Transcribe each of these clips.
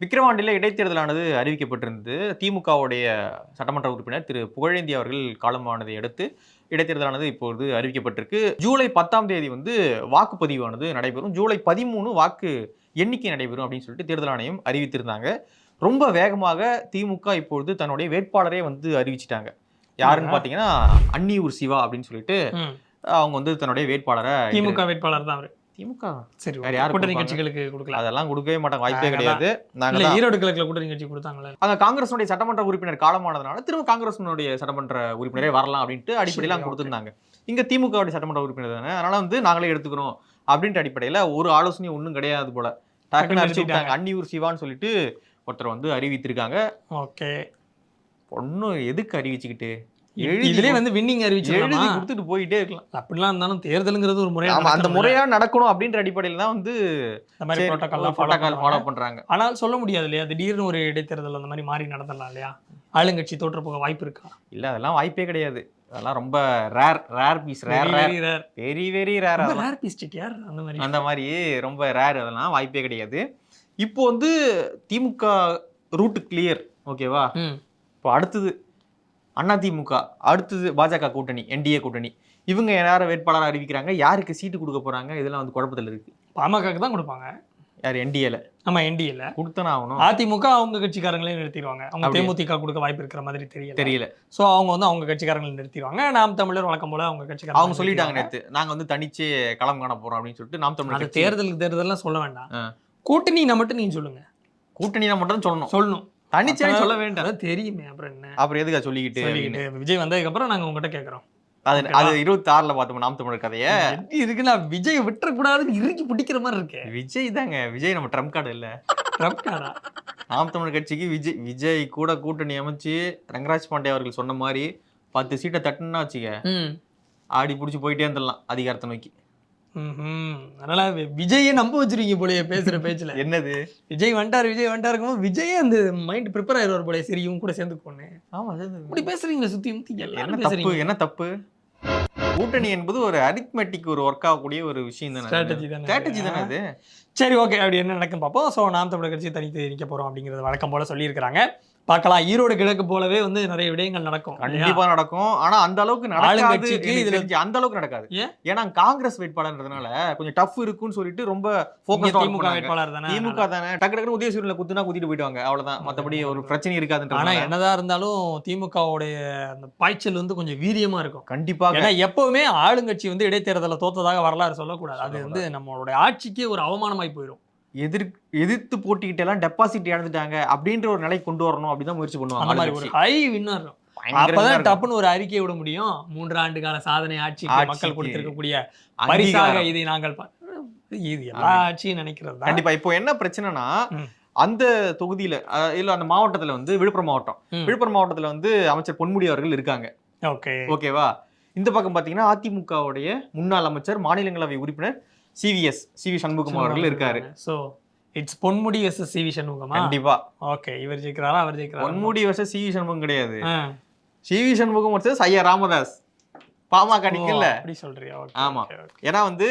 விக்கிரவாண்டியில் இடைத்தேர்தலானது அறிவிக்கப்பட்டிருந்தது. திமுகவுடைய சட்டமன்ற உறுப்பினர் திரு. புகழேந்தி அவர்கள் காலமானதை அடுத்து இடைத்தேர்தலானது இப்பொழுது அறிவிக்கப்பட்டிருக்கு. ஜூலை பத்தாம் தேதி வந்து வாக்குப்பதிவானது நடைபெறும். ஜூலை பதிமூணு வாக்கு எண்ணிக்கை நடைபெறும் அப்படின்னு சொல்லிட்டு தேர்தல் ஆணையம் அறிவித்திருந்தாங்க. ரொம்ப வேகமாக திமுக இப்பொழுது தன்னுடைய வேட்பாளரே வந்து அறிவிச்சிட்டாங்க. யாருன்னு பார்த்தீங்கன்னா அன்னியூர் சிவா அப்படின்னு சொல்லிட்டு. அவங்க வந்து தன்னுடைய வேட்பாளரை திமுக வேட்பாளர் தான் அவரு. திமுக. சரி வேற okay. யாரு கூட்டணி? கட்சிகளுக்கு கொடுக்கல அதெல்லாம் கொடுக்கவே மாட்டாங்க. வாய்ப்பே கிடையாது. நாங்க இல்ல தான் ஈரோடு கிழக்குல கூட்டணி கட்சி கொடுத்தாங்களே. அங்க காங்கிரஸுடைய சட்டமன்ற உறுப்பினர் காலமானதுனால திரும்ப காங்கிரஸினுடைய சட்டமன்ற உறுப்பினரே வரலாம் அப்படின்ட்டு அடிப்படையில் அங்க. கொடுத்துருந்தாங்க. இங்க திமுகவுடைய சட்டமன்ற உறுப்பினர் தானே. அதனால வந்து நாங்களே எடுத்துக்கிறோம் அப்படின்ற அடிப்படையில ஒரு ஆலோசனையும் ஒன்றும் கிடையாது போல. டக்குன்னு டக்குன்னு அடிச்சு நிறுத்திட்டாங்க. விட்டாங்க. அன்னியூர் சிவான்னு சொல்லிட்டு ஒருத்தர் வந்து அறிவித்திருக்காங்க. ஓகே. ஒன்னும் எதுக்கு அறிவிச்சுக்கிட்டு? இதுலயே வந்து வின்னிங் எழுதி அறிவிச்சிடலாமா கொடுத்துட்டு போயிட்டே இருக்கலாம். அப்படிலாம் இருந்தாலும் தேர்தலுங்கிறது ஒரு முறையா ஆமா அந்த. முறையா நடக்கணும் அப்படின்ற அடிப்படையில தான் வந்து இந்த மாதிரி புரோட்டோகால்லாம் புரோட்டோகால் ஃபாலோ பண்றாங்க. ஆனால் சொல்ல முடியாது இல்லையா? திடீர்னு ஒரு இடைத்தேர்தல் அந்த மாதிரி மாறி நடத்தலாம் இல்லையா? ஆளுங்கட்சி தோற்று போக வாய்ப்பு இருக்கா? இல்ல அதெல்லாம் வாய்ப்பே கிடையாது. அதெல்லாம் ரொம்ப rare rare piece rare rare very rare very very rare rare பீஸ்டிக் யார்? அந்த மாதிரி. அந்த மாதிரி ரொம்ப ரேர் அதெல்லாம் வாய்ப்பே கிடையாது. இப்போ வந்து திமுக ரூட் கிளியர் ஓகேவா இப்போ அடுத்தது அண்ணா திமுக அடுத்தது பாஜக கூட்டணி என்டிஏ கூட்டணி. இவங்க யார வேட்பாளராக அறிவிக்கிறாங்க? யாருக்கு சீட்டு கொடுக்க போறாங்க? இதெல்லாம் வந்து குழப்பத்தில் இருக்கு. பாமகக்கு தான் கொடுப்பாங்க. யார் என்டிஏல? நம்ம என்டிஏல. கொடுத்தனா ஆகணும். அதிமுக அவங்க கட்சிக்காரங்களே நிறுத்திடுவாங்க. அவங்க? தேமுதிக கொடுக்க வாய்ப்பு இருக்கிற மாதிரி தெரியல. தெரியல. சோ அவங்க வந்து அவங்க கட்சிக்காரங்களை நிறுத்திடுவாங்க. நாம் தமிழர் வழக்கம் போல அவங்க கட்சிக்காரங்க அவங்க சொல்லிட்டாங்க நேத்து. நாங்க வந்து தனிச்சு களம் காண போறோம் அப்படின்னு சொல்லிட்டு நாம் தமிழர் தேர்தலுக்கு தேர்தல்லாம் சொல்ல வேண்டாம். ஆ. கூட்டணினா மட்டும் நீங்க சொல்லுங்க. கூட்டணினா மட்டும் சொல்லணும். சொல்லணும். தனிச்சே சொல்ல வேண்டாம். தெரியுமே அப்புறம் என்ன? அப்புறம் எதுக்கா சொல்லிக்கிட்டு விஜய் வந்ததுக்கு அப்புறம் நாங்க உங்ககிட்ட கேக்குறோம். அது அது இருபத்தி ஆறுல பார்த்தோம் நாம் தமிழர் கதைய? எப்படி இருக்குன்னா விஜய் விட்டுறக்கூடாதுன்னு இறுக்கி பிடிக்கிற மாதிரி இருக்கு. விஜய் தாங்க. விஜய் நம்ம ட்ரம்ப் கார்டு இல்ல. ட்ரம்ப் கார்டா? நாம் தமிழர் கட்சிக்கு விஜய் விஜய் கூட கூட்டணி அமைச்சு ரங்கராஜ் பாண்டே அவர்கள் சொன்ன மாதிரி பத்து சீட்டை தட்டுன்னா வச்சுக்க ஆடி பிடிச்சி போயிட்டே இருந்துடலாம் அதிகாரத்தை நோக்கி. அதனால விஜயே நம்ப வச்சிருக்கீங்க போலயே பேசுற பேச்சுல. என்னது? விஜய் வந்துட்டாரு விஜய் வந்துட்டாருக்கும் விஜயே அந்த மைண்ட் ப்ரிப்பேர் ஆயிடுவார் போலயே. சரி இவங்க கூட சேர்ந்து போனேன் ஆமா இப்படி பேசுறீங்களா சுத்தி முத்தி என்ன தப்பு? என்ன தப்பு? கூட்டணி என்பது ஒரு அரித்மெட்டிக் ஒரு ஒர்க் ஆகக்கூடிய ஒரு விஷயம் தானே. ஸ்ட்ராட்டஜி தானே. ஸ்ட்ராட்டஜி தானே அது? சரி ஓகே அப்படி என்ன நடக்கும் பார்ப்போம். ஸோ நாம் தமிழர் கட்சி தனித்து நிற்க போறோம் அப்படிங்கிறது வழக்கம் போல சொல்லியிருக்கிறாங்க. பார்க்கலாம். ஈரோடு கிழக்கு போலவே வந்து நிறைய விடயங்கள் நடக்கும்? கண்டிப்பா நடக்கும். ஆனா அந்த அளவுக்கு நடக்காது அந்த அளவுக்கு நடக்காது. ஏன்? ஏன்னா காங்கிரஸ் வேட்பாளர்ன்றதுனால கொஞ்சம் டஃப் இருக்குன்னு சொல்லிட்டு ரொம்ப ஃபோக்கஸ் திமுக வேட்பாளர் தானே திமுக தானே. டக்கு டக்குனு உதயசூரில் குத்துனா குத்திட்டு போயிடுவாங்க. அவ்வளவுதான். மத்தபடி ஒரு பிரச்சனை ஆனா இருக்காதுன்ற என்னதான் இருந்தாலும் திமுகவுடைய அந்த பாய்ச்சல் வந்து கொஞ்சம் வீரியமா இருக்கும். கண்டிப்பாக ஏன்னா எப்பவுமே ஆளுங்கட்சி வந்து இடைத்தேர்தலில் தோத்ததாக வரலாறு சொல்லக்கூடாது. அது வந்து நம்மளுடைய ஆட்சிக்கே ஒரு அவமானமாய் போயிடும் எதிர் எதிர்த்து போட்டிக்கிட்டு எல்லாம் டெபாசிட் இழந்துட்டாங்க அப்படின்ற ஒரு நிலை கொண்டு வரணும் அப்படிதான் முயற்சி பண்ணுவாங்க மாதிரி ஒரு ஆளுங்கட்சி. ஹை வின்னர் அப்பதான். டப்புன்னு ஒரு அறிக்கை விட முடியும் மூன்று ஆண்டு கால சாதனை ஆட்சிக்கு மக்கள் கொடுத்திருக்கக்கூடிய பரிசாக. இதை நாங்கள் இது எல்லா ஆட்சியும் நினைக்கிறது கண்டிப்பா இப்போ என்ன பிரச்சனைனா. அந்த தொகுதியில இல்ல அந்த மாவட்டத்துல வந்து விழுப்புரம் மாவட்டம். விழுப்புரம் மாவட்டத்துல வந்து அமைச்சர் பொன்முடி அவர்கள் இருக்காங்க ஓகே ஓகேவா இந்த பக்கம் பாத்தீங்கன்னா அதிமுகவுடைய முன்னாள் அமைச்சர் மாநிலங்களவை உறுப்பினர் சிவிஎஸ் சிவி சண்முகம் அவர்கள் இருக்காரு. So it's Ponmudi versus CV சண்முகமா? கண்டிப்பா. ஓகே இவர் ஜெயிக்கிறாரா அவர் ஜெயிக்கிறாரா? பொன்முடி வருஷம் சிவி சண்முகம் கிடையாது. சிவி சண்முகம் வருஷம் ஐயா ராமதாஸ். பாமக நிக்கல அப்படி சொல்றியா? ஆமா. ஏன்னா வந்து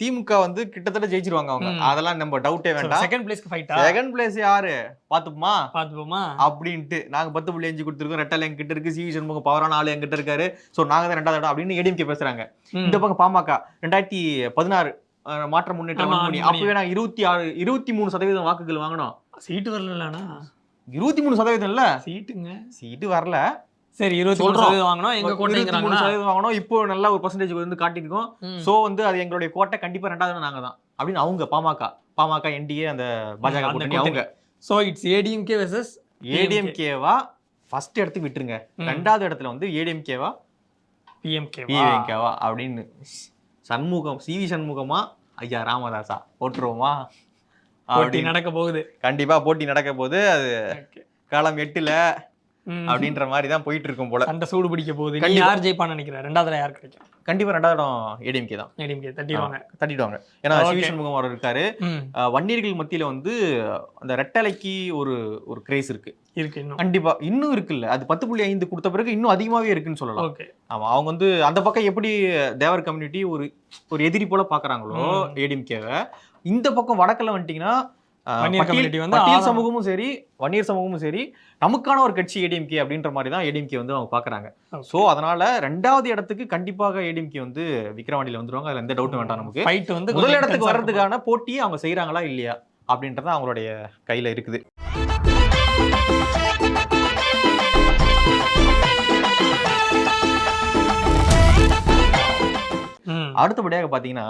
திமுக வந்து கிட்டத்தட்ட ஜெயிச்சிருவாங்க அவங்க. அதெல்லாம் நம்ம டவுட்டே வேண்டாம். செகண்ட் பிளேஸ்க்கு ஃபைட்டா செகண்ட் பிளேஸ் யாரு? பாத்துப்போமா பாத்துப்போமா அப்படின்ட்டு. நாங்க பத்து புள்ளி அஞ்சு கொடுத்துருக்கோம். ரெட்டல் எங்கிட்ட இருக்கு. சிவி சண்முகம் பவரான ஆளு எங்கிட்ட இருக்காரு. சோ நாங்க தான் ரெண்டாவது இடம் அப்படின்னு ஏடிஎம்கே பேசுறாங்க. இந்த பக்கம் பாமக. ரெண்டாயிரத்தி பதினாறு மாற்ற முன்னேற்றம். அப்பவே நாங்க இருபத்தி ஆறு இருபத்தி மூணு சதவீதம் வாக்குகள் வாங்கினோம். சீட்டு வரலண்ணா. இருபத்தி மூணு சதவீதம் இல்ல? சீட்டுங்க. சீட்டு வரல. சரி இருபத்தி மூணு. சதவீதம் வாங்கணும் எங்க இருபத்தி மூணு சதவீதம் வாங்கினோம். இப்போ நல்ல ஒரு பர்சன்டேஜ் வந்து காட்டியிருக்கோம். சோ வந்து அது எங்களுடைய கோட்டை கண்டிப்பா ரெண்டாவது நாங்க தான். அப்படின்னு அவங்க பாமக. பாமக என்டிஏ அந்த பாஜக கூட்டணி அவங்க. சோ இட்ஸ் ஏடிஎம்கே வெர்சஸ் ஏடிஎம்கேவா ஃபர்ஸ்ட் இடத்துக்கு விட்டுருங்க. ரெண்டாவது இடத்துல வந்து ஏடிஎம்கேவா பிஎம்கே பிஎம்கேவா அப்படின்னு. சண்முகம் சிவி சண்முகமா? ஐயா ராமதாஸா போட்டுருவோமா? போட்டி நடக்க போகுது கண்டிப்பா போட்டி நடக்க போது அது. காலம் எட்டுல. அப்படின்ற மாதிரி தான் போயிட்டு இருக்கும் போல. சண்டை சூடு பிடிக்க போகுது. யார் ஜெயிப்பான்னு நினைக்கிற? ரெண்டாவதுல யார் கிடைக்கும்? கண்டிப்பா ரெண்டாவது இடம் ஏடிஎம்கே தான். ஏடிஎம்கே தட்டிடுவாங்க. தட்டிடுவாங்க. ஏன்னா Okay. சிவி சண்முகம் அவர் இருக்காரு. வன்னியர்கள் மத்தியில வந்து அந்த ரெட்டலைக்கு ஒரு ஒரு கிரேஸ் இருக்கு. இருக்கு இன்னும். கண்டிப்பா. இன்னும் இருக்குல்ல. அது பத்து புள்ளி ஐந்து கொடுத்த பிறகு இன்னும் அதிகமாவே இருக்குன்னு சொல்லலாம். ஓகே. ஆமா அவங்க வந்து அந்த பக்கம் எப்படி தேவர் கம்யூனிட்டி ஒரு ஒரு எதிரி போல பாக்குறாங்களோ. ஏடிஎம்கேவை இந்த பக்கம் வடக்கெல்லாம் வந்துட்டீங்கன்னா சமூகமும் சரி வன்னியர் சமூகமும் சரி நமக்கான ஒரு கட்சி ஏடிஎம்கே அப்படின்ற மாதிரி தான் ஏடிஎம்கே வந்து அவங்க பாக்குறாங்க. சோ அதனால ரெண்டாவது இடத்துக்கு கண்டிப்பாக ஏடிஎம்கே வந்து விக்ரவாண்டியில வந்துருவாங்க. அதுல எந்த டவுட்டும் வேண்டாம் நமக்கு. ஃபைட் வந்து முதல் இடத்துக்கு வர்றதுக்கான போட்டியை அவங்க செய்றாங்களா இல்லையா அப்படின்றது அவங்களுடைய கையில இருக்குது. அடுத்தபடியாக பாத்தீங்கன்னா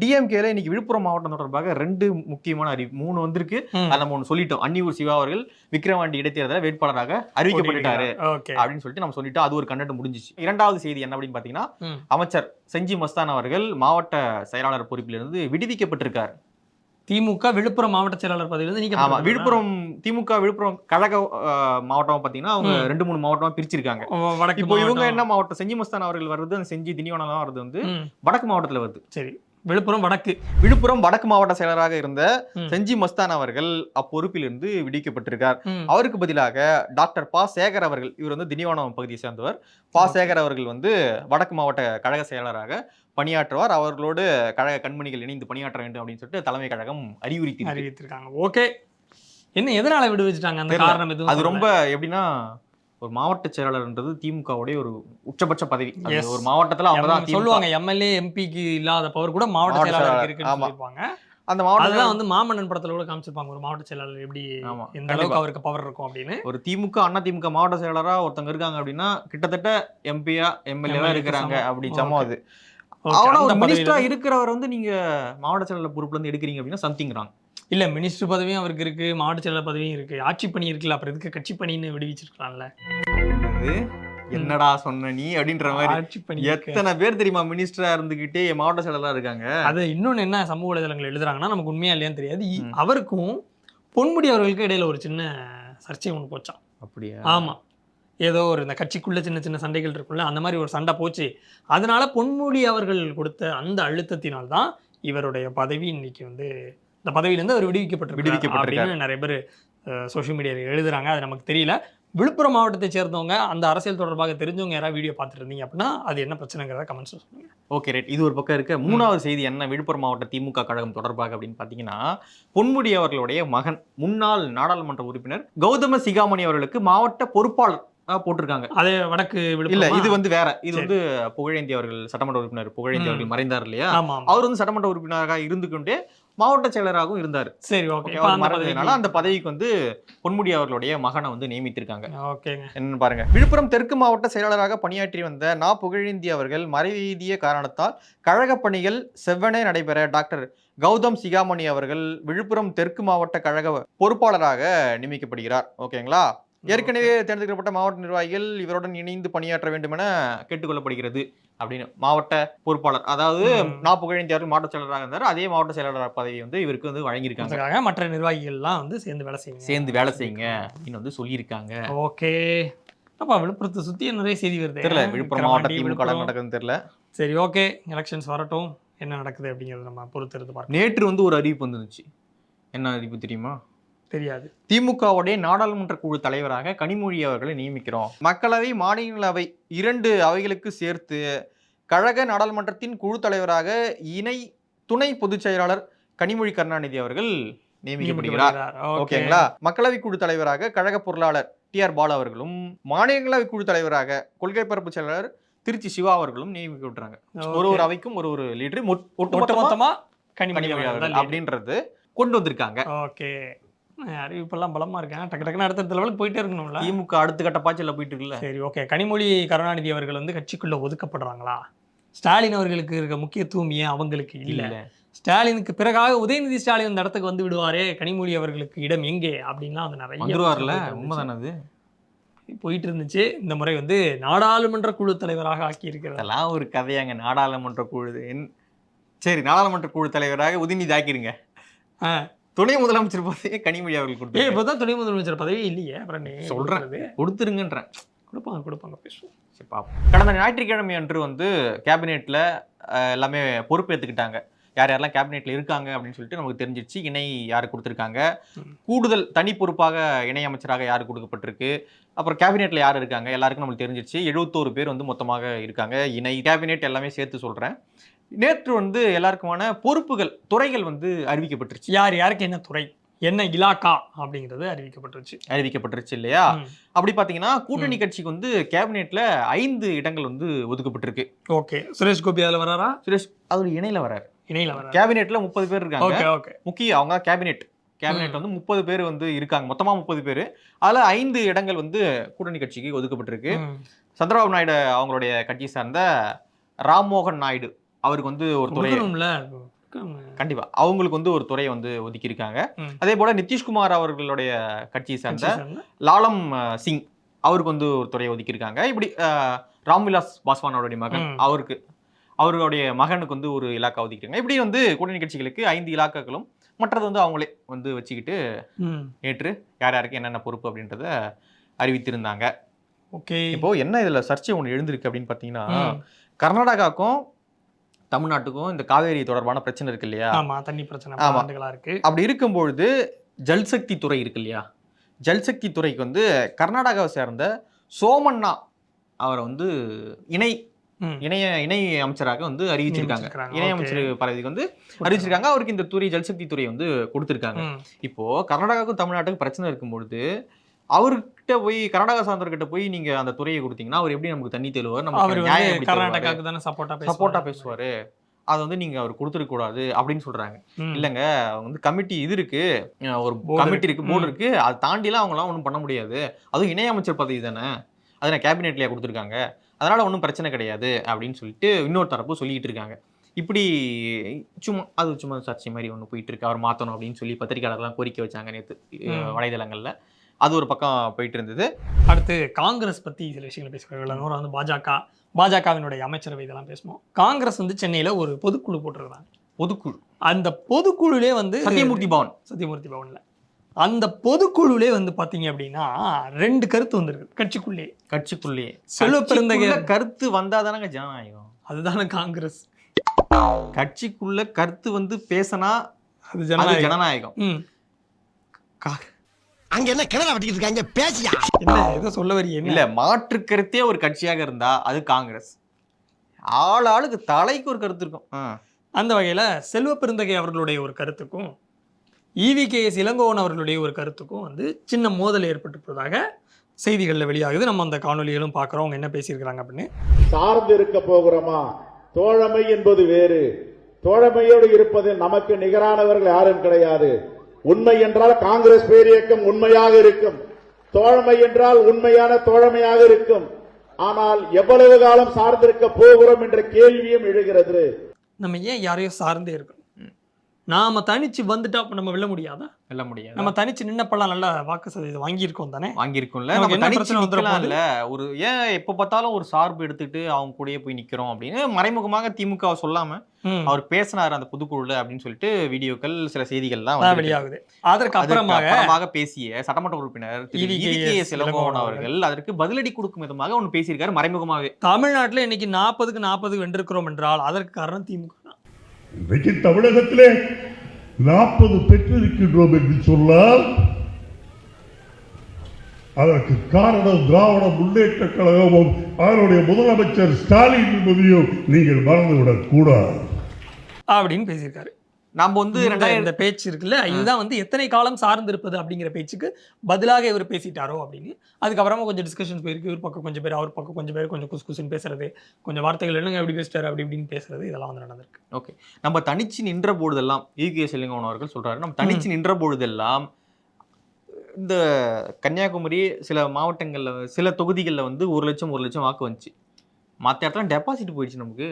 டிஎம்கேல இன்னைக்கு விழுப்புரம் மாவட்டம் தொடர்பாக ரெண்டு முக்கியமான அறிவு மூணு வந்திருக்கு. அதை நம்ம ஒன்று சொல்லிட்டோம். அன்னியூர் சிவா அவர்கள் விக்ரவாண்டி இடைத்தேர்தல வேட்பாளராக அறிவிக்கப்பட்டுட்டாரு ஓகே. அப்படின்னு சொல்லிட்டு நம்ம சொல்லிட்டு அது ஒரு கண்டென்ட் முடிஞ்சிச்சு. இரண்டாவது செய்தி என்ன அப்படின்னு பாத்தீங்கன்னா. அமைச்சர் செஞ்சி மஸ்தான் அவர்கள் மாவட்ட செயலாளர் பொறுப்பிலிருந்து விடுவிக்கப்பட்டிருக்கார். திமுக விழுப்புரம் மாவட்ட செயலாளர் பதவியிலிருந்து நீங்க ஆமா விழுப்புரம் திமுக விழுப்புரம் கழக மாவட்டமா பாத்தீங்கன்னா அவங்க. ரெண்டு மூணு மாவட்டமா பிரிச்சிருக்காங்க வடக்கு இப்போ இவங்க. என்ன மாவட்டம் செஞ்சி மஸ்தான் அவர்கள் வருது அந்த செஞ்சி திண்டிவனம் தான் வருது வந்து. வடக்கு மாவட்டத்துல வருது சரி விழுப்புரம் வடக்கு விழுப்புரம் வடக்கு மாவட்ட செயலராக இருந்த. செஞ்சி மஸ்தான் அவர்கள் அப்பொறுப்பிலிருந்து விடுவிக்கப்பட்டிருக்கார். அவருக்கு பதிலாக டாக்டர் பா சேகர் அவர்கள் இவர் வந்து திண்டிவனம் பகுதியை சேர்ந்தவர் பா சேகர் அவர்கள் வந்து வடக்கு மாவட்ட கழக செயலராக பணியாற்றுவார். அவர்களோடு கழக கண்மணிகள் இணைந்து பணியாற்ற வேண்டும் அப்படின்னு சொல்லிட்டு தலைமை கழகம் அறிவுறுத்தி அறிவித்திருக்காங்க. ஓகே. என்ன எதனால விடுவிச்சிட்டாங்க அந்த. காரணம் எதுவும் அது. ரொம்ப எப்படின்னா ஒரு மாவட்ட செயலாளர்ன்றது திமுகவுடைய ஒரு உச்சபட்ச பதவி. ஒரு மாவட்டத்துல அவங்க தான் சொல்லுவாங்க எம்எல்ஏ எம்பிக்கு இல்லாத பவர் கூட மாவட்ட செயலாளர், இருக்குன்னு அந்த மாவட்டத்துல அதுதான் வந்து மாமன்னன் படத்துல கூட காமிச்சிருப்பாங்க. ஒரு மாவட்ட செயலாளர் எப்படி எந்த. அளவுக்கு அவருக்கு பவர் இருக்கும் அப்படின்னு. ஒரு திமுக அண்ணா திமுக மாவட்ட செயலரா ஒருத்தங்க இருக்காங்க அப்படின்னா கிட்டத்தட்ட எம்பியா எம்எல்ஏவா இருக்கிறாங்க. அப்படி. சமம் அது. ஒரு பதவியில மினிஸ்டரா இருக்கிறவர் வந்து நீங்க மாவட்ட செயலாளர் பொறுப்புல இருந்து எடுக்கிறீங்க அப்படின்னா சம்திங் ராங் இல்ல மினிஸ்டர் பதவியும் அவருக்கு இருக்கு மாவட்ட செயலாளர் பதவியும் இருக்கு. ஆட்சி பணி இருக்குல்ல அப்புறம் எதுக்கு கட்சி பணின்னு விடுவிச்சிருக்கலாம்ல? என்னடா சொன்ன நீ அப்படின்ற மாதிரி ஆட்சி பணி. எத்தனை பேர் தெரியுமா மினிஸ்டரா இருந்துகிட்டே மாவட்ட செயலாளரா இருக்காங்க? அது இன்னொன்னு என்ன சமூக வலைதளங்கள் எழுதுறாங்கன்னா நமக்கு உண்மையா இல்லையான்னு தெரியாது. அவருக்கும் பொன்முடி அவர்களுக்கு இடையில ஒரு சின்ன சர்ச்சை ஒன்று போச்சாம். அப்படியா? ஆமா. ஏதோ ஒரு இந்த கட்சிக்குள்ள சின்ன சின்ன சண்டைகள் இருக்குல்ல அந்த மாதிரி ஒரு சண்டை போச்சு. அதனால பொன்முடி அவர்கள் கொடுத்த அந்த அழுத்தத்தினால் தான் இவருடைய பதவி இன்னைக்கு வந்து இந்த பதவியிலேருந்து அவர் விடுவிக்கப்பட்டிருக்கார். விடுவிக்கப்பட்டிருக்கார். நிறைய பேர் சோஷியல் மீடியாவில் எழுதுறாங்க. அது நமக்கு தெரியல. விழுப்புரம் மாவட்டத்தை சேர்ந்தவங்க அந்த அரசியல் தொடர்பாக தெரிஞ்சவங்க யாராவது வீடியோ பார்த்துட்டு இருந்தீங்க அப்படின்னா அது என்ன பிரச்சனைங்கிறத கமெண்ட்ஸ் சொல்லுங்க. ஓகே ரைட் இது ஒரு பக்கம் இருக்க. மூணாவது செய்தி என்ன? விழுப்புரம் மாவட்ட திமுக கழகம் தொடர்பாக அப்படின்னு பாத்தீங்கன்னா பொன்முடி அவர்களுடைய மகன் முன்னாள் நாடாளுமன்ற உறுப்பினர் கௌதம சிகாமணி அவர்களுக்கு மாவட்ட பொறுப்பாளர் போட்டிருக்காங்க. அதே வடக்கு இல்ல இது வந்து வேற. இது. வந்து புகழேந்தி அவர்கள் சட்டமன்ற உறுப்பினர் புகழேந்தி. அவர்கள் மறைந்தார் இல்லையா. அவர் வந்து சட்டமன்ற உறுப்பினராக இருந்து கொண்டே மாவட்ட செயலராகவும் இருந்தார். சரி ஓகே. மறைந்ததுனால அந்த பதவிக்கு வந்து பொன்முடி அவர்களுடைய மகனை வந்து நியமித்திருக்காங்க. ஓகேங்க. என்னன்னு பாருங்க. விழுப்புரம் தெற்கு மாவட்ட செயலாளராக பணியாற்றி வந்த நா. புகழேந்தி அவர்கள் மறைவீதிய காரணத்தால் கழக பணிகள் செவ்வனே நடைபெற டாக்டர் கௌதம் சிகாமணி அவர்கள் விழுப்புரம் தெற்கு மாவட்ட கழக பொறுப்பாளராக நியமிக்கப்படுகிறார். ஓகேங்களா? ஏற்கனவே தேர்ந்தெடுக்கப்பட்ட மாவட்ட நிர்வாகிகள் இவருடன் இணைந்து பணியாற்ற வேண்டும் என கேட்டுக்கொள்ளப்படுகிறது அப்படின்னு மாவட்ட பொறுப்பாளர் அதாவது ம். நா புகழேந்தி அவர்கள் மாவட்ட செயலராக இருந்தார். அதே மாவட்ட செயலாளர் பதவி வந்து இவருக்கு வந்து வழங்கியிருக்காங்க. மற்ற நிர்வாகிகள்லாம் வந்து சேர்ந்து வேலை செய்யுங்க. சேர்ந்து வேலை செய்யுங்க அப்படின்னு வந்து சொல்லியிருக்காங்க. ஓகே. அப்பா விழுப்புரத்தை சுத்தி நிறைய செய்தி வருது. தெரியல விழுப்புரம் மாவட்ட விக்கிரவாண்டி, திமுக விழுப்புரம். நடக்குதுன்னு தெரியல. சரி ஓகே. எலெக்ஷன்ஸ் வரட்டும். என்ன நடக்குது அப்படிங்கறத நம்ம பொறுத்து இருந்து பார்க்கலாம். நேற்று வந்து ஒரு அறிவிப்பு வந்துருச்சு என்ன அறிவிப்பு தெரியுமா? தெரியாது. திமுகவுடைய நாடாளுமன்ற குழு தலைவராக கனிமொழி அவர்களை நியமிக்கிறோம். மக்களவை மாநிலங்களவை இரண்டு அவைகளுக்கு சேர்த்து கழக நாடாளுமன்றத்தின் குழு தலைவராக இணை துணை பொதுச் செயலாளர் கனிமொழி கருணாநிதி அவர்கள் நியமிக்கப்படுகிறார். ஓகே. ஓகேங்களா? மக்களவை குழு தலைவராக கழக பொருளாளர் டி ஆர் பாலு அவர்களும் மாநிலங்களவை குழு தலைவராக கொள்கை பரப்பு செயலாளர் திருச்சி சிவா அவர்களும் நியமிக்கப்பட்டாங்க ஒரு ஒரு அவைக்கும் ஒரு ஒரு லீடர். ஒட்டுமொத்தமா கனிமொழி அப்படின்றது கொண்டு வந்திருக்காங்க. ஓகே. அறிவிப்பெல்லாம் பலமா இருக்கேன் டக்கு டக்குன்னு அடுத்த லெவலுக்கு போயிட்டே இருக்கணும்ல. திமுக அடுத்த கட்ட பாய்ச்சல்ல போயிட்டு இருக்குல்ல. சரி ஓகே கனிமொழி கருணாநிதி அவர்கள் வந்து கட்சிக்குள்ள ஒதுக்கப்படுறாங்களா? ஸ்டாலின் அவர்களுக்கு இருக்க முக்கியத்துவம் ஏன் அவங்களுக்கு இல்ல? ஸ்டாலினுக்கு பிறகாக உதயநிதி ஸ்டாலின் அந்த இடத்துக்கு வந்து விடுவாரே கனிமொழி அவர்களுக்கு இடம் எங்கே? அப்படின்னா அது நிறைய இருந்துச்சு. உண்மைதானே அது? போயிட்டு இருந்துச்சு. இந்த முறை வந்து நாடாளுமன்ற குழு தலைவராக ஆக்கி ஒரு கதையாங்க. நாடாளுமன்ற குழு. சரி நாடாளுமன்ற குழு தலைவராக உதயநிதி ஆக்கிருங்க. ஆ. துணை முதலமைச்சர் பதவியை கனிமொழி அவர்கள் கொடுத்து இப்பதான் துணை முதலமைச்சர் பதவி இல்லையே. அப்புறம் நீ சொல்றேன். கொடுக்கறது. கொடுத்துருங்கன்றேன். கொடுப்பாங்க கொடுப்பாங்க பேசுவோம். சரி, பார்ப்போம். கடந்த ஞாயிற்றுக்கிழமை அன்று வந்து கேபினெட்ல அஹ், எல்லாமே பொறுப்பேற்றுக்கிட்டாங்க யார் யாரெல்லாம் கேபினெட்ல இருக்காங்க அப்படின்னு சொல்லிட்டு நமக்கு தெரிஞ்சிருச்சு. இணை யார் கொடுத்துருக்காங்க. கூடுதல் தனி பொறுப்பாக இணை அமைச்சராக யார் கொடுக்கப்பட்டிருக்கு? அப்புறம் கேபினெட்ல யார் இருக்காங்க? எல்லாருக்கும் நம்மளுக்கு தெரிஞ்சிருச்சு. எழுபத்தோரு பேர் வந்து மொத்தமாக இருக்காங்க. இணை கேபினெட் எல்லாமே சேர்த்து சொல்றேன். நேற்று வந்து எல்லாருக்குமான பொறுப்புகள் துறைகள் வந்து அறிவிக்கப்பட்டுருச்சு. யார் யாருக்கு என்ன துறை? என்ன இலாக்கா அப்படிங்கிறது அறிவிக்கப்பட்டுருச்சு. அறிவிக்கப்பட்டுருச்சு இல்லையா. அப்படி பாத்தீங்கன்னா கூட்டணி கட்சிக்கு வந்து கேபினெட்ல ஐந்து இடங்கள் வந்து ஒதுக்கப்பட்டிருக்கு. ஓகே. சுரேஷ் கோபி அதுல வராரா? சுரேஷ் அவர் இணையில வராரு. இணையில வராரா. கேபினெட்ல முப்பது பேர் இருக்காங்க. முக்கிய அவங்க கேபினெட். கேபினெட் வந்து முப்பது பேர் வந்து இருக்காங்க. மொத்தமா முப்பது பேர். அதுல ஐந்து இடங்கள் வந்து கூட்டணி கட்சிக்கு ஒதுக்கப்பட்டிருக்கு. சந்திரபாபு நாயுடு அவங்களுடைய கட்சி சார்ந்த ராம்மோகன் நாயுடு. அவருக்கு வந்து ஒரு துறை கண்டிப்பா அவங்களுக்கு வந்து ஒரு துறையை வந்து ஒதுக்கி இருக்காங்க ம். அதே போல நிதிஷ்குமார் அவர்களுடைய கட்சியை சார்ந்த. லாலம் சிங் அவருக்கு வந்து ஒரு துறையை ஒதுக்கி இருக்காங்க இப்படி ராம்விலாஸ் பாஸ்வானோடைய மகன். அவருக்கு அவருடைய மகனுக்கு வந்து ஒரு இலாக்கா ஒதுக்கிருக்காங்க இப்படி வந்து கூட்டணி கட்சிகளுக்கு ஐந்து இலாக்காக்களும் மற்றது வந்து அவங்களே வந்து வச்சுக்கிட்டு. நேற்று யார் யாருக்கு என்னென்ன பொறுப்பு அப்படின்றத அறிவித்திருந்தாங்க ஓகே இப்போ என்ன இதுல சர்ச்சை ஒன்று எழுந்திருக்கு அப்படின்னு பார்த்தீங்கன்னா ம். தமிழ்நாட்டுக்கும் இந்த காவேரி தொடர்பான பிரச்சனை இருக்கு இல்லையா ஆமா தண்ணி பிரச்சனை. ஆண்டுகளா இருக்கு அப்படி இருக்கும்பொழுது ஜல்சக்தி துறை இருக்கு இல்லையா ஜல்சக்தி துறைக்கு வந்து கர்நாடகாவை சேர்ந்த சோமண்ணா அவரை வந்து இணை. இணைய இணை அமைச்சராக வந்து அறிவிச்சிருக்காங்க. இணை. அமைச்சர் பதவிக்கு வந்து அறிவிச்சிருக்காங்க அவருக்கு இந்த துறை ஜல்சக்தி துறை வந்து கொடுத்திருக்காங்க. இப்போ கர்நாடகாவுக்கும் தமிழ்நாட்டுக்கும் பிரச்சனை இருக்கும்பொழுது அவர்கிட்ட போய் கர்நாடகா சார்ந்தவர்கிட்ட போய் நீங்க அந்த துறையை கொடுத்தீங்கன்னா அவர் எப்படி நமக்கு தண்ணி அவர் நியாயம் எப்படி தருவாரு? கர்நாடகாவுக்கு தானே சப்போர்ட்டா பேசுவாரு. சப்போர்ட்டா பேசுவாரு. அதை வந்து நீங்க அவர் கொடுத்துருக்க கூடாது அப்படின்னு சொல்றாங்க. இல்லங்க அவங்க வந்து கமிட்டி இது இருக்கு. ஒரு கமிட்டி இருக்கு. போர்டு. இருக்கு அதை தாண்டிலாம் அவங்களாம் ஒன்றும் பண்ண முடியாது. அதுவும் இணையமைச்சர் பதவி தானே. அதை நான் கேபினெட்லயா கொடுத்துருக்காங்க. அதனால ஒன்றும் பிரச்சனை கிடையாது அப்படின்னு சொல்லிட்டு இன்னொரு தரப்பு சொல்லிட்டு இருக்காங்க. இப்படி சும்மா அது சும்மா சர்ச்சை மாதிரி ஒன்று போயிட்டு இருக்கு. அவர் மாற்றணும் அப்படின்னு சொல்லி பத்திரிகையாளர்லாம் கோரிக்கை வச்சாங்க நேற்று. வலைதளங்கள்ல. அது ஒரு பக்கம் போயிட்டு இருந்தது அடுத்து காங்கிரஸ் பத்தி சில விஷயங்களை இவ்வளவு நேரம் வந்து பாஜக பாஜகவினுடைய அமைச்சரவை இதெல்லாம் பேசுவோம். காங்கிரஸ் வந்து சென்னையில ஒரு பொதுக்குழு போட்டிருக்காங்க பொதுக்குழு. அந்த பொதுக்குழுலே வந்து சத்தியமூர்த்தி பவன். சத்தியமூர்த்தி பவன்ல. அந்த பொதுக்குழுலே வந்து பாத்தீங்க அப்படின்னா ரெண்டு கருத்து வந்திருக்கு. கட்சிக்குள்ளே. கட்சிக்குள்ளேயே செல்வ கட்சிக்குள்ள கருத்து வந்தாதானங்க ஜனநாயகம். அதுதானே காங்கிரஸ். கட்சிக்குள்ள கருத்து வந்து பேசினா அது ஜனநாயகம். அங்க என்ன கிணறு வெட்டிக்கிட்டு இருக்காங்க? பேசியா? என்ன ஏதோ சொல்ல வரி என்ன? இல்ல மாற்று கருத்தே ஒரு கட்சியாக இருந்தா அது காங்கிரஸ். ஆள் ஆளுக்கு தலைக்கு ஒரு கருத்து இருக்கும். அந்த வகையில செல்வ பெருந்தகை அவர்களுடைய ஒரு கருத்துக்கும் ஈவி கே எஸ் இளங்கோவன் அவர்களுடைய ஒரு கருத்துக்கும் வந்து சின்ன மோதல் ஏற்பட்டிருப்பதாக செய்திகளில் வெளியாகுது. நம்ம அந்த காணொலிகளும் பார்க்குறோம் அவங்க என்ன பேசியிருக்கிறாங்க அப்படின்னு. சார்ந்து இருக்க போகிறோமா? தோழமை என்பது வேறு. தோழமையோடு இருப்பதில் நமக்கு நிகரானவர்கள் யாரும் கிடையாது. உண்மை என்றால் காங்கிரஸ் பேரியக்கம் உண்மையாக இருக்கும். தோழமை என்றால் உண்மையான தோழமையாக இருக்கும். ஆனால் எவ்வளவு காலம் சார்ந்திருக்க போகிறோம் என்ற கேள்வியும் எழுகிறது. நம்ம ஏன் யாரையும் சார்ந்தே இருக்கணும்? நாம தனிச்சு வந்துட்டா அப்ப நம்ம வெல்ல முடியாதா? வெல்ல முடியாது? நம்ம தனிச்சு நின்னப்பெல்லாம் நல்ல வாக்கு சதவீதம் வாங்கியிருக்கோம் தானே? வாங்கியிருக்கோம்ல. நம்ம தனிச்சு நிக்கலாம்ல. ஒரு ஏன் எப்ப பார்த்தாலும் ஒரு சார்பு எடுத்துட்டு அவங்க கூடயே போய் நிக்கிறோம் அப்படின்னு. மறைமுகமாக திமுக சொல்லாம. அவர் பேசினாரு அந்த பொதுக்குழுல அப்படின்னு சொல்லிட்டு வீடியோக்கள் சில செய்திகள்லாம் அதான் வந்து வெளியாகுது. அதற்கு அப்புறமாக பேசிய சட்டமன்ற உறுப்பினர் இளங்கோவன் அவர்கள் அதற்கு பதிலடி கொடுக்கும் விதமாக ஒன்று பேசியிருக்காரு மறைமுகமாவே தமிழ்நாட்டுல இன்னைக்கு நாற்பதுக்கு நாற்பது வென்றிருக்கிறோம் என்றால் அதற்கு காரணம் திமுக இன்றைக்கு தமிழகத்திலே நாற்பது பெற்றிருக்கின்றோம் என்று சொன்னால் அதற்கு காரணம் திராவிட முன்னேற்ற கழகமும் அதனுடைய முதலமைச்சர் ஸ்டாலின் என்பதையும் நீங்கள் மறந்துவிடக் கூடாது அப்படின்னு பேசியிருக்காரு. நம்ம வந்து இந்த- ரெண்டாயிரம் பேச்சு இருக்குல்ல இதுதான் வந்து எத்தனை காலம் சார்ந்திருப்பது அப்படிங்கிற பேச்சுக்கு பதிலாக இவர் பேசிட்டாரோ அப்படின்னு. அதுக்கப்புறமா கொஞ்சம் டிஸ்கஷன்ஸ் போயிருக்கு இவர் பக்கம் கொஞ்சம் பேர் அவர் பக்கம் கொஞ்சம் பேர் கொஞ்சம் குசு குசுன்னு பேசுறது கொஞ்சம் வார்த்தைகள் என்னங்க எப்படி பேசிட்டாரு அப்படி இப்படின்னு பேசுறது இதெல்லாம் வந்து நடந்திருக்கு. ஓகே. நம்ம தனிச்சு நின்ற பொழுதெல்லாம் ஈகே செல்லிங்கவன் அவர்கள் சொல்றாரு நம்ம தனிச்சு நின்ற பொழுதெல்லாம் இந்த கன்னியாகுமரி சில மாவட்டங்கள்ல சில தொகுதிகளில் வந்து ஒரு லட்சம் ஒரு லட்சம் வாக்கு வந்துச்சு. மற்ற இடத்துல டெபாசிட் போயிடுச்சு நமக்கு.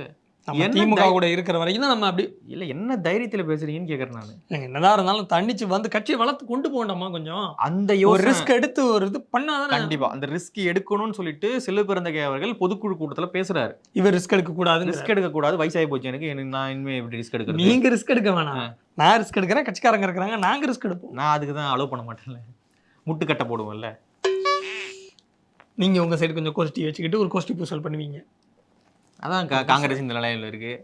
திமுக கூட இருக்கிற வரைக்கும் தான் நம்ம அப்படி இல்ல என்ன தைரியத்துல பேசுறீங்கன்னு கேக்குறேன் நான். என்னதான் இருந்தாலும் தண்டிச்சு வந்து கட்சியை வளர்த்து கொண்டு போகண்டாமா கொஞ்சம்? அந்த ஒரு ரிஸ்க் எடுத்து ஒரு இது பண்ணாதான்? கண்டிப்பா. அந்த ரிஸ்க் எடுக்கணும்னு சொல்லிட்டு செல்வ பிறந்தகை அவர்கள் பொதுக்குழு கூட்டத்துல பேசுறாரு. இவர் ரிஸ்க் எடுக்க கூடாதுன்னு ரிஸ்க் எடுக்க கூடாது வயசாகி போச்சு எனக்கு. எனக்கு நான் இனிமே எப்படி ரிஸ்க் எடுக்கிறது? நீங்க ரிஸ்க் எடுக்க வேணாம். நான் ரிஸ்க் எடுக்கிறேன் கட்சிக்காரங்க இருக்கிறாங்க நாங்க ரிஸ்க் எடுப்போம். நான் அதுக்கு தான் அலோவ் பண்ண மாட்டேன்ல. முட்டுக்கட்டை போடுவோம்ல நீங்க உங்க சைடு கொஞ்சம் கோஷ்டி வச்சுக்கிட்டு ஒரு கோஷ்டி பூசல் பண்ணுவீங்க. அதான் காங்கிரஸ் இந்த நிலையில இருக்கு.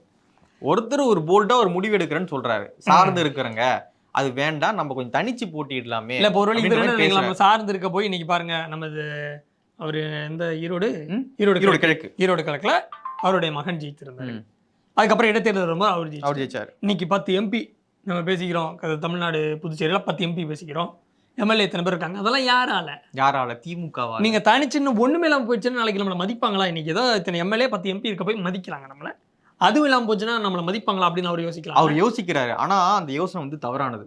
ஒருத்தர் ஒரு போல்டா ஒரு முடிவு எடுக்கிறேன்னு சொல்றாரு. சார்ந்து இருக்கிறங்க அது வேண்டாம் நம்ம கொஞ்சம் தனிச்சு போட்டிடலாமே இல்ல இப்போ நினைக்கலாம், நம்ம சார்ந்து இருக்க போய் இன்னைக்கு பாருங்க நமது அவரு எந்த ஈரோடு? ஈரோடு ஈரோடு கிழக்கு. ஈரோடு கிழக்குல அவருடைய மகன் ஜெயித்திருந்தாரு. அதுக்கப்புறம் இடைத்தேர்தல் வரும்போது அவர் அவர் ஜெயிச்சார். இன்னைக்கு பத்து எம்பி நம்ம பேசிக்கிறோம். தமிழ்நாடு புதுச்சேரியில் பத்து எம்பி பேசிக்கிறோம். எம்எல்ஏ எத்தனை பேர் இருக்காங்க? அதெல்லாம் யாரால? யாரால? திமுகவா நீங்க தனிச்சின்னு ஒண்ணுமே இல்லாம போயிடுச்சுன்னா நாளைக்கு நம்மளை மதிப்பாங்களா? இன்னைக்கு ஏதோ இத்தனை எம்எல்ஏ பத்து எம்பி இருக்க போய் மதிக்கிறாங்க நம்மள. அதுவும் இல்லாம போச்சுன்னா நம்மளை மதிப்பாங்களா அப்படின்னு அவர் யோசிக்கலாம் அவர் யோசிக்கிறாரு. ஆனா அந்த யோசனை வந்து தவறானது.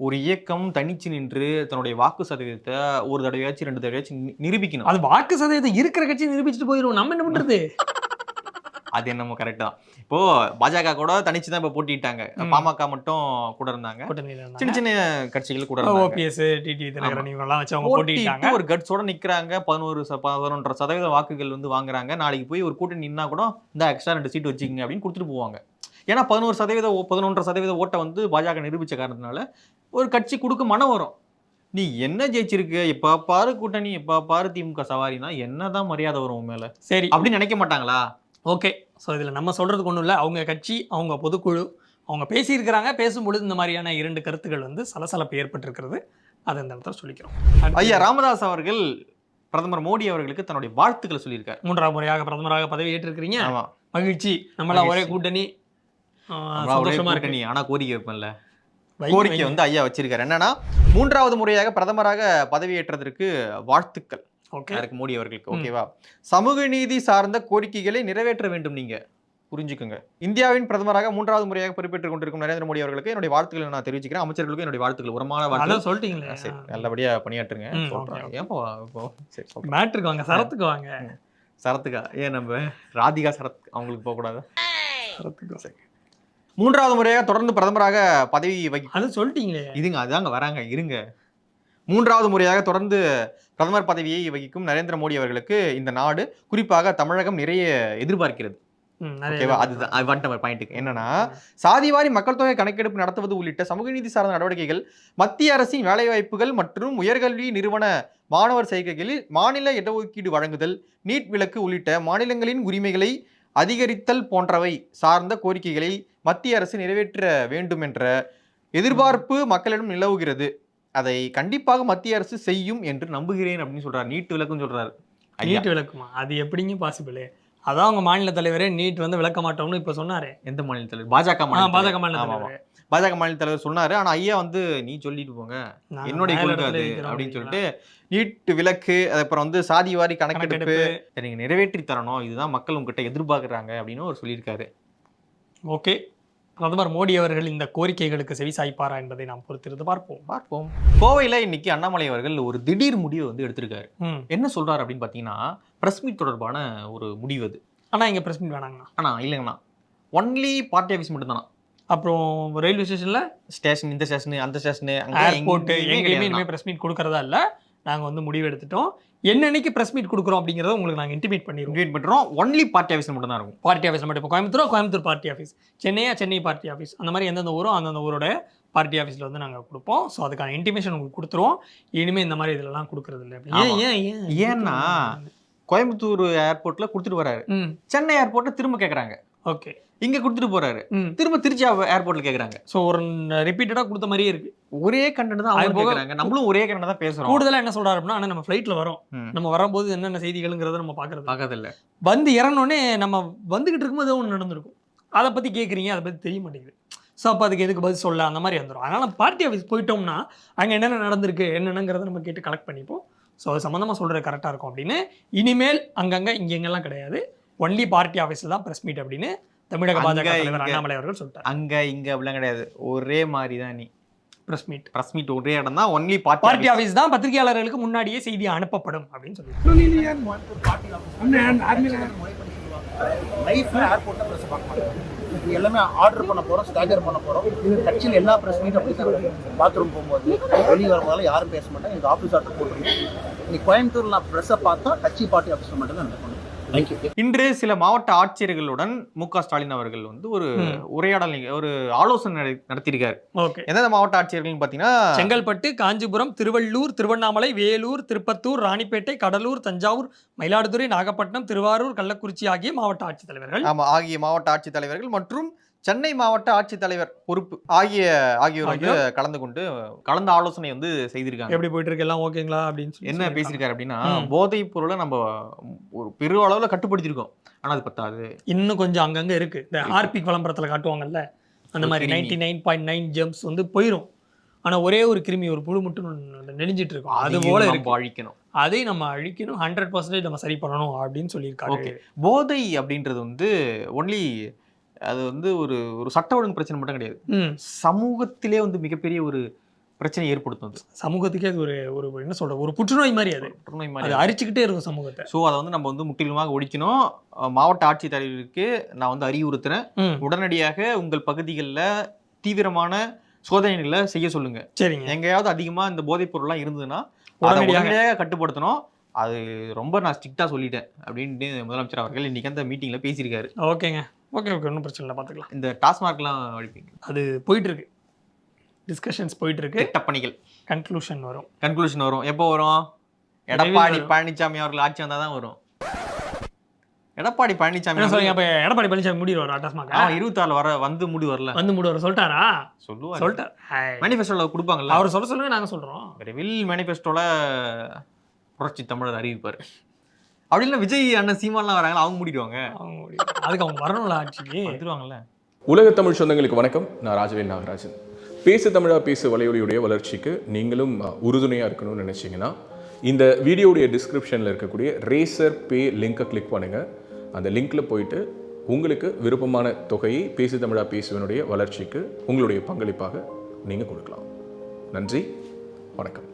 ஒரு இயக்கம் தனிச்சு நின்று தன்னுடைய வாக்கு சதவீதத்தை ஒரு தடவையாச்சும் ரெண்டு தடவையாச்சும் நிரூபிக்கணும். அது வாக்கு சதவீதம் இருக்கிற கட்சி நிரூபிச்சுட்டு போயிடும் நம்ம என்ன பண்றது? அது என்னமோ கரெக்ட் தான். இப்போ பாஜக கூட தனிச்சு தான் இப்ப போட்டிட்டாங்க. பாமக மட்டும் கூட இருந்தாங்க. சின்ன சின்ன கட்சிகள் கூட இருந்தாங்க. ஓபிஎஸ் டிடி தினகரன் இவங்க எல்லாம் வச்சு அவங்க போட்டிட்டு போட்டிட்டாங்க ஒரு கட்ஸோட நிக்கிறாங்க. பதினோரு பதினொன்றரை சதவீத வாக்குகள் வந்து வாங்குறாங்க. நாளைக்கு போய் ஒரு கூட்டணி நின்னா கூட இந்த எக்ஸ்ட்ரா ரெண்டு சீட் வச்சுக்கங்க அப்படின்னு கொடுத்துட்டு போவாங்க. ஏன்னா பதினோரு சதவீத பதினொன்றரை சதவீத ஓட்டை வந்து பாஜக நிரூபிச்ச காரணத்தினால ஒரு கட்சி கொடுக்க மனம் வரும். நீ என்ன ஜெயிச்சிருக்க? எப்ப பாரு கூட்டணி எப்ப பாரு திமுக சவாரினா என்னதான் மரியாதை வரும் உன் மேல. சரி. அப்படின்னு நினைக்க மாட்டாங்களா? ஓகே. ஸோ இதில் நம்ம சொல்கிறதுக்கு ஒன்றும் இல்லை. அவங்க கட்சி அவங்க பொதுக்குழு அவங்க பேசியிருக்கிறாங்க பேசும்பொழுது இந்த மாதிரியான இரண்டு கருத்துக்கள் வந்து சலசலப்பு ஏற்பட்டிருக்கிறது. அதை இந்த இடத்துல சொல்லிக்கிறோம். ஐயா ராமதாஸ் அவர்கள் பிரதமர் மோடி அவர்களுக்கு தன்னுடைய வாழ்த்துக்களை சொல்லியிருக்காரு. மூன்றாம் முறையாக பிரதமராக பதவி ஏற்றிருக்கிறீங்க. மகிழ்ச்சி. நம்மளாம் ஒரே. கூட்டணி. சந்தோஷமா இருக்கு. கூட்டணி ஆனா கோரிக்கை வைப்பேன்ல கோரிக்கை. வந்து ஐயா வச்சிருக்காரு. என்னன்னா மூன்றாவது முறையாக பிரதமராக பதவியேற்றதற்கு வாழ்த்துக்கள். யாருக்கு மோடி அவர்களுக்கு. ஓகேவா? சமூக நீதி சார்ந்த கோரிக்கைகளை நிறைவேற்ற வேண்டும் நீங்க. புரிஞ்சுக்குங்க. இந்தியாவின் பிரதமராக மூன்றாவது முறையாக பொறுப்பேற்றுக் கொண்டிருக்கும் நரேந்திர மோடி அவர்களுக்கு என்னுடைய வாழ்த்துக்களை நான் தெரிவிச்சுக்கிறேன். அமைச்சர்களுக்கும் என்னுடைய வாழ்த்துக்கள். உரமான அதான் சொல்லிட்டீங்களே. சரி. நல்லபடியா பணியாற்றுங்க. ம், சொல்றேன். okay, okay. ஏன் போ- இப்போ சரி சொல்றேன். மேட்ருக்கு வாங்க. சரத்துக்கு வாங்க. சரத்துக்கா? ஏன் நம்ம ராதிகா சரத் அவங்களுக்கு போக கூடாது? சரத்துக்கு வாங்க. மூன்றாவது முறையாக தொடர்ந்து பிரதமராக பதவி வகி அது சொல்லிட்டீங்களே. இதுங்க அதாங்க வராங்க. இருங்க. மூன்றாவது முறையாக தொடர்ந்து பிரதமர் பதவியை வகிக்கும் நரேந்திர மோடி அவர்களுக்கு இந்த நாடு குறிப்பாக தமிழகம் நிறைய எதிர்பார்க்கிறது. என்னன்னா சாதிவாரி மக்கள் தொகை கணக்கெடுப்பு நடத்துவது உள்ளிட்ட சமூக நீதி சார்ந்த நடவடிக்கைகள் மத்திய அரசின் வேலைவாய்ப்புகள் மற்றும் உயர்கல்வி நிறுவன மாணவர் சேர்க்கைகளில் மாநில இடஒதுக்கீடு வழங்குதல் நீட் விலக்கு உள்ளிட்ட மாநிலங்களின் உரிமைகளை அதிகரித்தல் போன்றவை சார்ந்த கோரிக்கைகளை மத்திய அரசு நிறைவேற்ற வேண்டும் என்ற எதிர்பார்ப்பு மக்களிடம் நிலவுகிறது. அதை கண்டிப்பாக மத்திய அரசு செய்யும் என்று நம்புகிறேன் அப்படின்னு சொல்றாரு. நீட் விலக்குன்னு சொல்றாரு. நீட் விளக்குமா? அது எப்படிங்க பாசிபிள் அதான் அவங்க மாநில தலைவரே நீட் வந்து விளக்க மாட்டோம்னு இப்ப சொன்னாரு. எந்த மாநில தலைவர்? பாஜக பாஜக. மாநில. தலைவர். பாஜக மாநில தலைவர் சொன்னாரு. ஆனா ஐயா வந்து நீ சொல்லிட்டு போங்க. என்னுடைய கொள்கை அது அப்படின்னு? சொல்லிட்டு நீட் விலக்கு அப்புறம் வந்து சாதிவாரி கணக்கெடுப்பு கணக்கெடுப்பு. நீங்க நிறைவேற்றி தரணும். இதுதான் மக்கள் உங்ககிட்ட எதிர்பார்க்கறாங்க அப்படின்னு அவர் சொல்லியிருக்காரு. ஓகே. பிரதமர் மோடி அவர்கள் இந்த கோரிக்கைகளுக்கு செவிசாய்ப்பாரா என்பதை நாம் பொறுத்திருந்து பார்ப்போம். பார்ப்போம். கோவையில இன்னைக்கு அண்ணாமலை அவர்கள் ஒரு திடீர் முடிவை வந்து எடுத்திருக்காரு. என்ன சொல்றாரு அப்படின்னு பாத்தீங்கன்னா பிரஸ் மீட் தொடர்பான ஒரு முடிவு அது. ஆனா இங்க பிரஸ் மீட் வேணாங்கண்ணா. ஆனா இல்லைங்கண்ணா. ஒன்லி பார்ட்டி ஆஃபீஸ் மட்டும் தானா அப்புறம் ரயில்வே ஸ்டேஷன்ல ஸ்டேஷன் இந்த ஸ்டேஷன் அந்த ஸ்டேஷன் ஏர்போர்ட் எங்கேயுமே பிரஸ் மீட் கொடுக்கறதா இல்ல. நாங்க வந்து முடிவு எடுத்துட்டோம். என்னன்னைக்கு பிரஸ் மீட் கொடுக்குறோம் அப்படிங்கறத உங்களுக்கு நாங்க இன்டிமேட் பண்ணிடுவோம். இன்வைட் பண்றோம். ஒன்லி பார்ட்டி ஆஃபீஸ் மட்டும் தான் இருக்கும். பார்ட்டி ஆஃபீஸ் மட்டும். இப்போ கோயம்புத்தூர் கோயம்புத்தூர் பார்ட்டி ஆஃபீஸ் சென்னையா சென்னை பார்ட்டி ஆஃபீஸ் அந்த மாதிரி எந்தெந்த ஊரோ அந்தந்த ஊரோட பார்ட்டி ஆஃபீஸில் வந்து நாங்கள் கொடுப்போம். ஸோ அதுக்கான இன்டிமேஷன் உங்களுக்கு கொடுத்துருவோம். இனிமேல் இந்த மாதிரி இதெல்லாம் கொடுக்கறது இல்லை. ஏன். ஏன் ஏன்? ஏன்னா கோயம்புத்தூர் ஏர்போர்ட்ல கொடுத்துட்டு வராரு. சென்னை ஏர்போர்ட்ல திரும்ப கேக்குறாங்க. ஓகே. இங்க கொடுத்துட்டு போறாரு. திரும்ப திருச்சி ஏர்போர்ட்ல கேக்குறாங்க. ஸோ ஒரு ரிப்பீட்டடாக கொடுத்த மாதிரியே இருக்கு. ஒரே கண்டென்ட் தான் அவங்க கேக்குறாங்க. நம்மளும் ஒரே கண்டென்ட் தான் பேசுறோம். கூடுதலாக என்ன சொல்றாரு அப்படின்னா ஆனால் நம்ம ஃப்ளைட்டில் வரோம். நம்ம வரும்போது என்னென்ன செய்திகள்ங்கிறத நம்ம பார்க்கறது பார்க்கறது இல்ல வந்து இறங்கினோடனே நம்ம வந்துகிட்டு இருக்கும்போது ஏதோ ஒன்று நடந்திருக்கும். அதை பற்றி கேட்குறீங்க அதை பற்றி தெரிய மாட்டேங்குது. ஸோ அப்போ அதுக்கு எதுக்கு பதில் சொல்ல? அந்த மாதிரி வந்துடும் அதனால் பார்ட்டி ஆஃபீஸ் போயிட்டோம்னா அங்கே என்னென்ன நடந்திருக்கு என்னென்னங்கிறத நம்ம கேட்டு கலெக்ட் பண்ணிப்போம். ஸோ அது சம்மந்தமாக சொல்கிறது கரெக்டாக இருக்கும் அப்படின்னு. இனிமேல் அங்கங்கே இங்கெங்கெல்லாம் கிடையாது. ஒன்லி பார்ட்டி ஆஃபீஸில் தான் ப்ரெஸ் மீட் அப்படின்னு தமிழக பாஜக தலைவர். அண்ணாமலை அவர்கள் சொல்லிட்டார். அங்க இங்க அப்படிலாம் கிடையாது. ஒரே மாதிரி தான் நீ. ப்ரெஸ் மீட் பிரஸ் மீட் ஒரே இடம் தான் ஒன்லி பார்ட்டி பார்ட்டி ஆஃபீஸ் தான் பத்திரிகையாளர்களுக்கு முன்னாடியே செய்தி அனுப்பப்படும் அப்படின்னு சொல்லி லைஃப்ல ஏர்போர்ட்ல பிரஸ் பார்க்க மாட்டோம். இது எல்லாமே ஆர்டர் பண்ண போறோம் ஸ்டாஜர் பண்ண போறோம். கட்சியில் எல்லா பிரஸ் மீட்டும் அப்படி தான் பாத்ரூம் போகும்போது வெளியே வரும்போதெல்லாம் யாரும் பேச மாட்டாங்க. எனக்கு ஆஃபீஸ் ஆர்டர் போட்டுருக்கோம் இன்னைக்கு கோயம்புத்தூர்ல நான் ப்ரெஸ்ஸை பார்த்தா கட்சி பார்ட்டி ஆஃபீஸில் மட்டும் தான் நடக்கணும் இன்று சில மாவட்ட ஆட்சியர்களுடன் மு க ஸ்டாலின் அவர்கள் வந்து ஒரு. உரையாடல் ஒரு ஆலோசனை நட- நடத்தியிருக்காரு. ஓகே. எந்தெந்த மாவட்ட ஆட்சியர்கள்னு பாத்தீங்கன்னா செங்கல்பட்டு காஞ்சிபுரம் திருவள்ளூர் திருவண்ணாமலை வேலூர் திருப்பத்தூர் ராணிப்பேட்டை கடலூர் தஞ்சாவூர் மயிலாடுதுறை நாகப்பட்டினம் திருவாரூர் கள்ளக்குறிச்சி ஆகிய மாவட்ட ஆட்சித்தலைவர்கள். ஆமா ஆகிய மாவட்ட ஆட்சித்தலைவர்கள் மற்றும் சென்னை மாவட்ட ஆட்சித்தலைவர் பொறுப்பு ஆகிய ஆகியோர் வந்து கலந்து கொண்டு கலந்து ஆலோசனை வந்து செய்திருக்காங்க. எப்படி போயிட்டு இருக்கு எல்லாம் ஓகேங்களா அப்படின்னு என்ன சொல்லியிருக்காங்க. பேசியிருக்காரு அப்படின்னா. போதைப் பொருளை நம்ம ஒரு பெரு அளவுல கட்டுப்படுத்தியிருக்கோம். ஆனா அது பத்தாது. இன்னும் கொஞ்சம் அங்கங்க இருக்கு. இந்த ஆர்பி விளம்பரத்துல காட்டுவாங்கல்ல அந்த மாதிரி. Ninety nine point nine germs வந்து போயிடும் ஆனா ஒரே ஒரு கிருமி ஒரு புழு மட்டும் நெளிஞ்சிட்டு இருக்கும் அது போல நம்ம அழிக்கணும். அதை நம்ம அழிக்கணும். ஹண்ட்ரட் பர்சன்டேஜ் நம்ம சரி பண்ணணும் அப்படின்னு சொல்லியிருக்காரு. ஓகே. போதை அப்படின்றது வந்து ஒன்லி அது வந்து ஒரு ஒரு சட்ட ஒழுங்கு பிரச்சனை மட்டும் கிடையாது. சமூகத்திலே வந்து மிகப்பெரிய ஒரு பிரச்சனை ஏற்படுத்தும் அது. சமூகத்துக்கே அது ஒரு ஒரு என்ன சொல்ற ஒரு புற்றுநோய் மாதிரி அது. புற்றுநோய் மாதிரி அரிச்சுக்கிட்டே இருக்கும் சமூகத்தை. ஸோ அதை வந்து நம்ம வந்து முற்றிலுமாக ஒழிக்கணும். மாவட்ட ஆட்சித்தலைவருக்கு நான் வந்து அறிவுறுத்துறேன். உடனடியாக உங்கள் பகுதிகளில் தீவிரமான சோதனைகளை செய்ய சொல்லுங்க. சரிங்க. எங்கேயாவது அதிகமா இந்த போதைப் பொருள்லாம் இருந்ததுன்னா உடனடியாக. கட்டுப்படுத்தணும். அது ரொம்ப நான் ஸ்ட்ரிக்டா சொல்லிட்டேன். அப்படின்ட்டு முதலமைச்சர் அவர்கள் இன்னைக்கு அந்த மீட்டிங்ல பேசியிருக்காரு. ஓகேங்க. ஓகே ஓகே ஒன்றும் பிரச்சனை இல்லை பார்த்துக்கலாம் இந்த டாஸ்மார்க்லாம் அழிப்பீங்க அது போயிட்டு இருக்கு டிஸ்கஷன்ஸ் போயிட்டு இருக்கு திட்ட பணிகள். கன்க்ளூஷன் வரும். கன்க்ளூஷன் வரும். எப்போ வரும்? எடப்பாடி பழனிசாமி அவர்கள் ஆட்சி வந்தால் தான் வரும். எடப்பாடி பழனிசாமி அவர்கள் அப்ப எடப்பாடி பழனிசாமி முடிவார் டாஸ்மாக அவன் இருபத்தாறுல வர வந்து முடி வரல. வந்து முடிவார் சொல்லிட்டாரா? சொல்லுவார். சொல்லிட்டார். ஹாய். மேனிஃபெஸ்டோல கொடுப்பாங்கல்ல. அவர் சொல்ல சொல்லுங்க நாங்க சொல்றோம். விரைவில் மேனிஃபெஸ்டோல புரட்சி தமிழர் அறிவிப்பார். அப்படி இல்லை விஜய் அண்ணன் சீமான்லாம் வராங்களா? அவங்க மூடிடுவாங்க. அவங்க. அதுக்கு அவங்க வரணும்ல ஆட்சிக்கு. வந்துருவாங்கல்ல. உலக தமிழ் சொந்தங்களுக்கு வணக்கம். நான் ராஜவேல் நாகராஜன். பேசு தமிழா பேசு வலையொலியுடைய வளர்ச்சிக்கு நீங்களும் உறுதுணையாக இருக்கணும்னு நினச்சிங்கன்னா இந்த வீடியோடைய டிஸ்கிரிப்ஷனில் இருக்கக்கூடிய ரேசர் பே லிங்கை கிளிக் பண்ணுங்கள் அந்த லிங்க்கில் போயிட்டு உங்களுக்கு விருப்பமான தொகையை பேசு தமிழா பேசுவனுடைய வளர்ச்சிக்கு உங்களுடைய பங்களிப்பாக நீங்கள் கொடுக்கலாம். நன்றி. வணக்கம்.